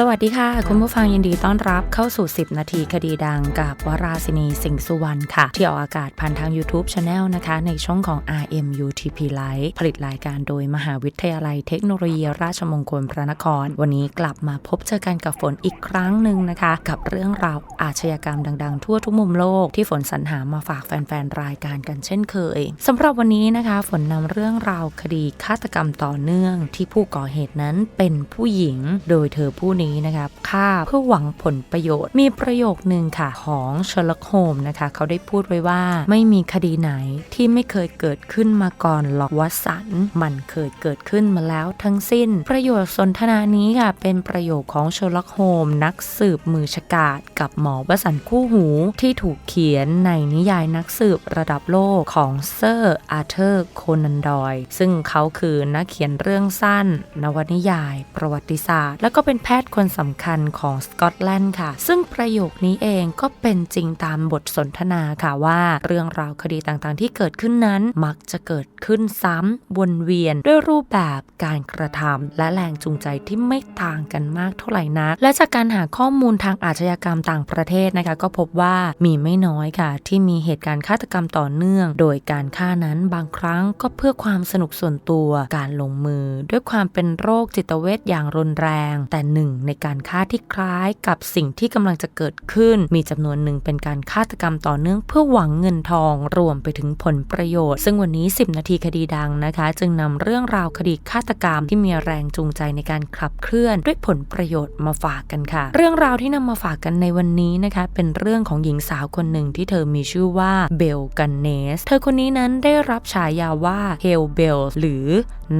สวัสดีค่ะ คุณผู้ฟังยินดีต้อนรับเข้าสู่ 10 นาทีคดีดังกับวราศินีสิงห์สุวรรณค่ะ ที่ออกอากาศผ่านทาง YouTube Channel นะคะ ในช่องของ RMUTP Live ผลิตรายการโดยมหาวิทยาลัยเทคโนโลยีราชมงคลพระนคร วันนี้กลับมาพบเจอกันกับฝนอีกครั้งหนึ่งนะคะ กับเรื่องราวอาชญากรรมดังๆ ทั่วทุกมุมโลกที่ฝนสรรหามาฝากแฟนๆรายการกันเช่นเคยสำหรับวันนี้นะคะ ฝนนำเรื่องราวคดีฆาตกรรมต่อเนื่อง ที่ผู้ก่อเหตุนั้นเป็นผู้หญิง โดยเธอผู้นี้นะคะฆ่าเพื่อหวังผลประโยชน์ มีประโยคหนึ่งค่ะของเชลล็อกโฮมนะคะ เขาได้พูดไว้ว่าไม่มีคดีไหนที่ไม่เคยเกิดขึ้นมาก่อนหรอกวสันมันเคยเกิดขึ้นมาแล้วทั้งสิ้น ประโยชน์สนทนานี้ค่ะ เป็นประโยคของเชลล็อกโฮมนักสืบมือฉกาจกับหมอวสันคู่หูที่ถูกเขียนในนิยายนักสืบระดับโลกของเซอร์อาร์เธอร์โคนันดอย ซึ่งเขาคือนักเขียนเรื่องสั้น นวนิยาย ประวัติศาสตร์ แล้วก็เป็นแพทย์คนสำคัญของสกอตแลนด์ค่ะ ซึ่งประโยคนี้เองก็เป็นจริงตามบทสนทนาค่ะว่า เรื่องราวคดีต่างๆ ที่เกิดขึ้นนั้นมักจะเกิดขึ้นซ้ำวนเวียนด้วยรูปแบบการกระทำและแรงจูงใจที่ไม่ต่างกันมากเท่าไหร่นัก และจากการหาข้อมูลทางอาชญากรรมต่างประเทศนะคะ ก็พบว่ามีไม่น้อยค่ะ ที่มีเหตุการณ์ฆาตกรรมต่อเนื่อง โดยการฆ่านั้นบางครั้งก็เพื่อความสนุกส่วนตัวการลงมือ ด้วยความเป็นโรคจิตเวชอย่างรุนแรง แต่หนึ่งในการฆ่าที่คล้ายกับสิ่งที่กำลังจะเกิดขึ้น มีจำนวนหนึ่งเป็นการฆาตกรรมต่อเนื่องเพื่อหวังเงินทองรวมไปถึงผลประโยชน์ ซึ่งวันนี้ 10 นาทีคดีดังนะคะ จึงนำเรื่องราวคดีฆาตกรรมที่มีแรงจูงใจในการขับเคลื่อน ด้วยผลประโยชน์มาฝากกันค่ะ เรื่องราวที่นำมาฝากกันในวันนี้นะคะ เป็นเรื่องของหญิงสาวคนหนึ่งที่เธอมีชื่อว่าเบลกันเนส เธอคนนี้นั้นได้รับฉายาว่าเฮลเบลหรือ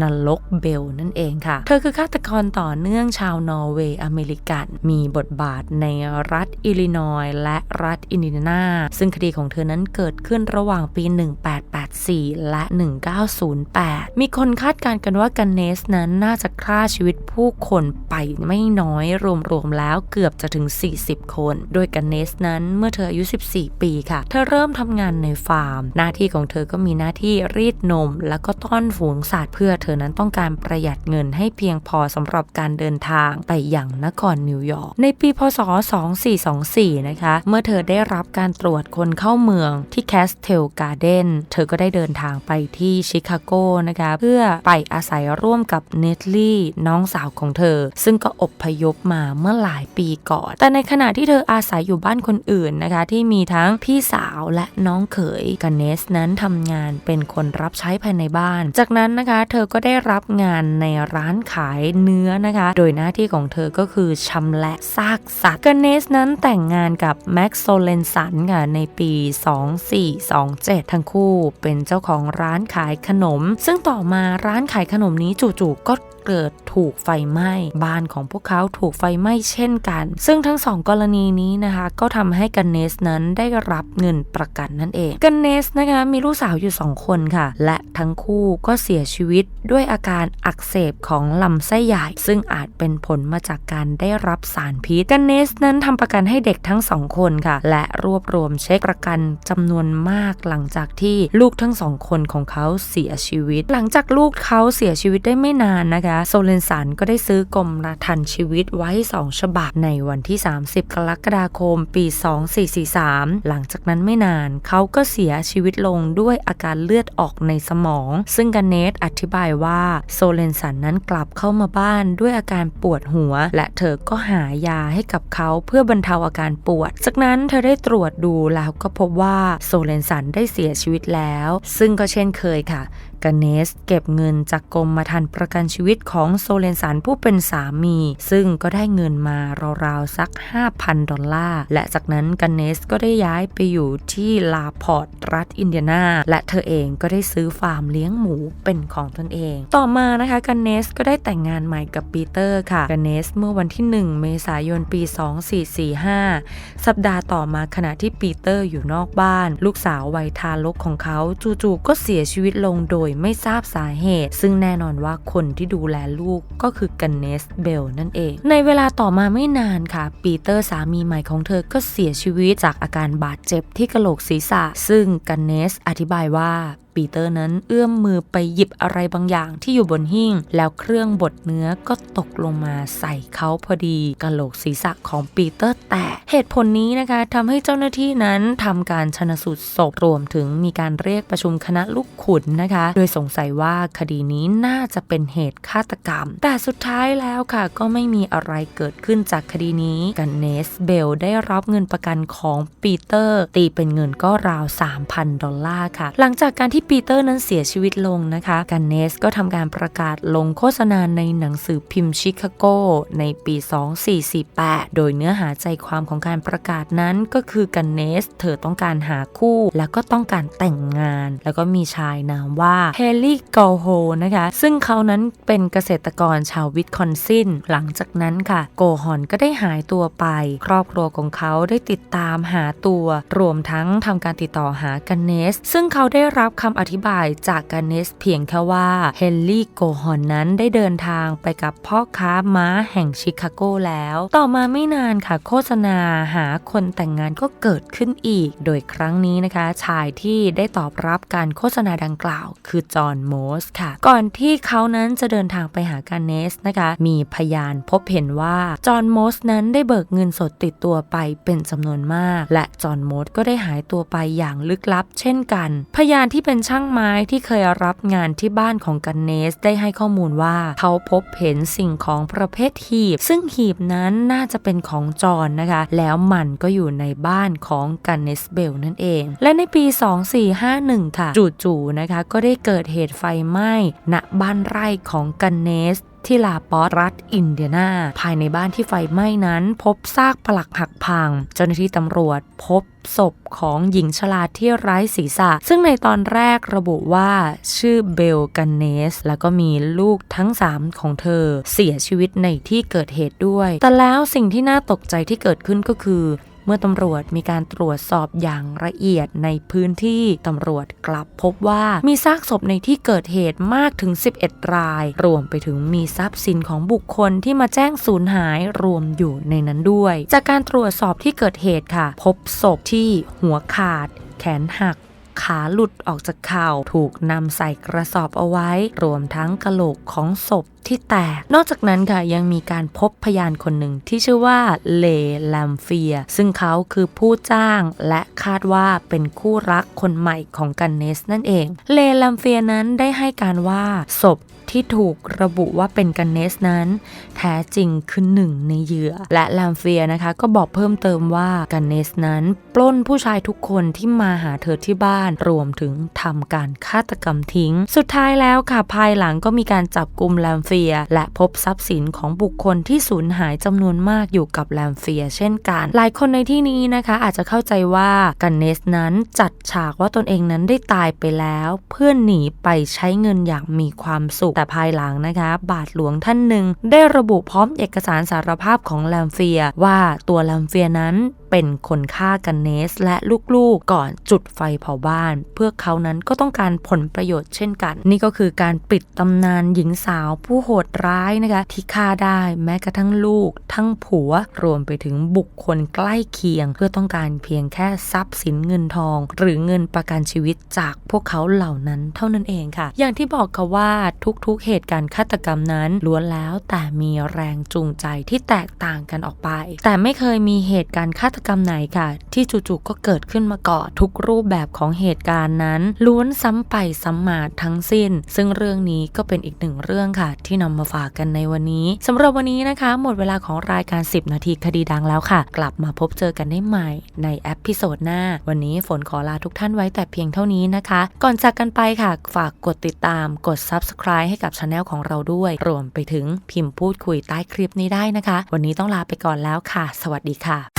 นรกเบลนั่นเองค่ะ เธอคือฆาตกรต่อเนื่องชาวนอร์เวย์อเมริกัน มีบทบาทในรัฐอิลลินอยส์และรัฐอินเดียนาซึ่งคดีของเธอนั้นเกิดขึ้นระหว่างปี 1884 และ 1908 มีคนคาดการณ์กันว่ากันเนสนั้นน่าจะฆ่าชีวิตผู้คนไปไม่น้อยรวมๆแล้วเกือบจะถึง 40 คน โดยกันเนสนั้นเมื่อเธออายุ 14 ปีค่ะ เธอเริ่มทำงานในฟาร์ม หน้าที่ของเธอก็มีหน้าที่รีดนม แล้วก็ต้อนฝูงสัตว์เพื่อเธอนั้นต้องการประหยัดเงินให้เพียงพอสำหรับการเดินทางไปอย่างนครนิวยอร์กในปีพศ 2424 นะคะ เมื่อเธอได้รับการตรวจคนเข้าเมืองที่แคสเทลการ์เดนเธอก็ได้เดินทางไปที่ชิคาโกนะคะเพื่อไปอาศัยร่วมกับเนทลี่น้องสาวของเธอ ซึ่งก็อบพยพมาเมื่อหลายปีก่อน แต่ในขณะที่เธออาศัยอยู่บ้านคนอื่นนะคะ ที่มีทั้งพี่สาวและน้องเขยกันเนสนั้นทำงานเป็นคนรับใช้ภายในบ้าน จากนั้นนะคะ เธอก็ได้รับงานในร้านขายเนื้อนะคะ โดยหน้าที่ของเธอก็คือชำแหละซากสัตว์กเนสนั้นแต่งงานกับแม็กโซเลนสันค่ะในปี 2427 ทั้งคู่เป็นเจ้าของร้านขายขนม ซึ่งต่อมาร้านขายขนมนี้จู่ๆก็ เกิดถูกไฟไหม้บ้านของพวกเขาถูกไฟไหม้เช่นกัน ซึ่งทั้งสองกรณีนี้นะคะ ก็ทำให้กันเนสนั้นได้รับเงินประกันนั่นเอง กันเนสนะคะมีลูกสาวอยู่ 2 คนค่ะ และทั้งคู่ก็เสียชีวิตด้วยอาการอักเสบของลำไส้ใหญ่ ซึ่งอาจเป็นผลมาจากการได้รับสารพิษ กันเนสนั้นทำประกันให้เด็กทั้งสองคนค่ะ และรวบรวมเช็คประกันจำนวนมากหลังจากที่ลูกทั้งสองคนของเขาเสียชีวิต หลังจากลูกเขาเสียชีวิตได้ไม่นานนะคะโซเลนสันก็ได้ซื้อกรมทันชีวิตไว้ 2 ฉบับในวันที่ 30 กรกฎาคม ปี 2443 หลังจากนั้นไม่นานเขาก็เสียชีวิตลงด้วยอาการเลือดออกในสมอง ซึ่งกันเนตอธิบายว่าโซเลนสันนั้นกลับเข้ามาบ้านด้วยอาการปวดหัว และเธอก็หายาให้กับเขาเพื่อบรรเทาอาการปวด จากนั้นเธอได้ตรวจดูแล้วก็พบว่าโซเลนสันได้เสียชีวิตแล้ว ซึ่งก็เช่นเคยค่ะกเนสเก็บเงินจากกรมมาทันประกันชีวิตของโซเลนสันผู้เป็นสามี ซึ่งก็ได้เงินมาราวๆสัก 5,000 ดอลลาร์ และจากนั้นกันเนสก็ได้ย้ายไปอยู่ที่ลาพอร์ตรัฐอินเดียนา และเธอเองก็ได้ซื้อฟาร์มเลี้ยงหมูเป็นของตนเอง ต่อมานะคะกันเนสก็ได้แต่งงานใหม่กับปีเตอร์ค่ะกันเนสเมื่อวันที่ 1 เมษายนปี 2445 สัปดาห์ต่อมาขณะที่ปีเตอร์อยู่นอกบ้าน ลูกสาววัยทารกของเขาจู่ๆก็เสียชีวิตลงโดยไม่ทราบสาเหตุ ซึ่งแน่นอนว่าคนที่ดูแลลูกก็คือกันเนสเบลนั่นเอง ในเวลาต่อมาไม่นานค่ะ ปีเตอร์สามีใหม่ของเธอก็เสียชีวิตจากอาการบาดเจ็บที่กระโหลกศีรษะ ซึ่งกันเนสอธิบายว่า ปีเตอร์นั้นเอื้อมมือไปหยิบอะไรบางอย่างที่อยู่บนหิ้ง แล้วเครื่องบดเนื้อก็ตกลงมาใส่เขาพอดีกะโหลกศีรษะของปีเตอร์แตกเหตุผลนี้นะคะทำให้เจ้าหน้าที่นั้นทำการชนสูตรศพรวมถึงมีการเรียกประชุมคณะลูกขุนนะคะ โดยสงสัยว่าคดีนี้น่าจะเป็นเหตุฆาตกรรม แต่สุดท้ายแล้วค่ะ ก็ไม่มีอะไรเกิดขึ้นจากคดีนี้กันเนสเบลได้รับเงินประกันของปีเตอร์ ตีเป็นเงินก็ราว 3,000 ดอลลาร์ค่ะ หลังจากการที่ปีเตอร์นั้นเสียชีวิตลงนะคะกันเนสก็ทำการประกาศลงโฆษณาในหนังสือพิมพ์ชิคาโกในปี 2448 โดยเนื้อหาใจความของการประกาศนั้นก็คือกันเนส เธอต้องการหาคู่ แล้วก็ต้องการแต่งงาน แล้วก็มีชายนามว่าเฮลี่กอโฮนะคะ ซึ่งเขานั้นเป็นเกษตรกรชาววิสคอนซิน หลังจากนั้นค่ะ โกฮอนก็ได้หายตัวไป ครอบครัวของเขาได้ติดตามหาตัว รวมทั้งทำการติดต่อหากันเนส ซึ่งเขาได้รับคำอธิบายจากกันเนสเพียงแค่ว่าเฮนรี่โกฮอนนั้นได้เดินทางไปกับพ่อค้าม้าแห่งชิคาโกแล้ว ต่อมาไม่นานค่ะโฆษณาหาคนแต่งงานก็เกิดขึ้นอีก โดยครั้งนี้นะคะ ชายที่ได้ตอบรับการโฆษณาดังกล่าว คือจอห์นโมสค่ะ ก่อนที่เขานั้นจะเดินทางไปหาการเนสนะคะ มีพยานพบเห็นว่าจอห์นโมสนั้นได้เบิกเงินสดติดตัวไปเป็นจำนวนมาก และจอห์นโมสก็ได้หายตัวไปอย่างลึกลับ เช่นกัน พยานที่เป็นช่างไม้ที่เคยรับงานที่บ้านของกันเนสได้ให้ข้อมูลว่า เขาพบเห็นสิ่งของประเภทหีบ ซึ่งหีบนั้นน่าจะเป็นของจอห์นนะคะ แล้วมันก็อยู่ในบ้านของกันเนสเบลนั่นเอง และในปี 2451 ค่ะ จู่ๆนะคะ ก็ได้เกิดเหตุไฟไหม้ณบ้านไร่ของกันเนส ที่ลาปอสรัฐอินเดียนาภายในบ้านที่ไฟไหม้นั้น พบซากปลักหักพัง เจ้าหน้าที่ตำรวจพบศพของหญิงชราที่ไร้ศีรษะ ซึ่งในตอนแรกระบุว่าชื่อเบลกันเนส แล้วก็มีลูกทั้ง 3 ของเธอ เสียชีวิตในที่เกิดเหตุด้วย แต่แล้วสิ่งที่น่าตกใจที่เกิดขึ้นก็คือ เมื่อตำรวจมีการตรวจสอบอย่างละเอียดในพื้นที่ตำรวจกลับพบว่ามีซากศพในที่เกิดเหตุมากถึง 11 ราย รวมไปถึงมีทรัพย์สินของบุคคลที่มาแจ้งสูญหายรวมอยู่ในนั้นด้วย จากการตรวจสอบที่เกิดเหตุค่ะ พบศพที่หัวขาด แขนหัก ขาหลุดออกจากเข่าถูกนำใส่กระสอบเอาไว้ รวมทั้งกระโหลกของศพที่แตก นอกจากนั้นค่ะยังมีการพบพยานคนหนึ่งที่ชื่อว่าเลแลมเฟีย ซึ่งเขาคือผู้จ้างและคาดว่าเป็นคู่รักคนใหม่ของกันเนสนั่นเอง เลแลมเฟียนั้นได้ให้การว่าศพ ที่ถูกระบุว่าเป็นกันเนสนั้น แท้จริงคือหนึ่งในเหยื่อ และแลมเฟียนะคะก็บอกเพิ่มเติมว่ากันเนสนั้น ปล้นผู้ชายทุกคนที่มาหาเธอที่บ้านรวมถึงทำการฆาตกรรมทิ้ง สุดท้ายแล้วค่ะภายหลังก็มีการจับกลุ่มแลมเฟีย และพบทรัพย์สินของบุคคลที่สูญหายจำนวนมากอยู่กับแลมเฟีย เช่นกัน หลายคนในที่นี้นะคะอาจจะเข้าใจว่ากันเนสนั้นจัดฉากว่าตนเองนั้นได้ตายไปแล้ว เพื่อนหนีไปใช้เงินอย่างมีความสุขแต่ภายหลังนะคะ บาทหลวงท่านหนึ่ง ได้ระบุพร้อมเอกสารสารภาพของแลมเฟีย ว่าตัวแลมเฟียนั้นเป็นคนฆ่ากันเนส และลูกๆ ก่อนจุดไฟเผาบ้าน เพื่อเขานั้นก็ต้องการผลประโยชน์เช่นกัน นี่ก็คือการปิดตำนานหญิงสาวผู้โหดร้ายนะคะที่ฆ่าได้แม้กระทั่งลูก ทั้งผัวรวมไปถึงบุคคลใกล้เคียง เพื่อต้องการเพียงแค่ทรัพย์สินเงินทอง หรือเงินประกันชีวิตจากพวกเขาเหล่านั้นเท่านั้นเองค่ะ อย่างที่บอกค่ะว่าทุกๆเหตุการณ์ฆาตกรรมนั้นล้วนแล้วแต่มีแรงจูงใจที่แตกต่างกันออกไป แต่ไม่เคยมีเหตุการณ์ฆาตกรรมไหนค่ะ ที่จู่ๆก็เกิดขึ้นมาก่อทุกรูปแบบของเหตุการณ์นั้น ล้วนซ้ำไปซ้ำมาทั้งสิ้น ซึ่งเรื่องนี้ก็เป็นอีกหนึ่งเรื่องค่ะ ที่นำมาฝากกันในวันนี้สำหรับวันนี้นะคะ หมดเวลาของรายการ 10 นาทีคดีดังแล้วค่ะ กลับมาพบเจอกันได้ใหม่ในแอปพิโซดหน้า วันนี้ฝนขอลาทุกท่านไว้แต่เพียงเท่านี้นะคะ ก่อนจากกันไปค่ะ ฝากกดติดตาม กด subscribe ให้กับช anel ของเราด้วย รวมไปถึงพิมพ์พูดคุยใต้คลิปนี้ได้นะคะ วันนี้ต้องลาไปก่อนแล้วค่ะ สวัสดีค่ะ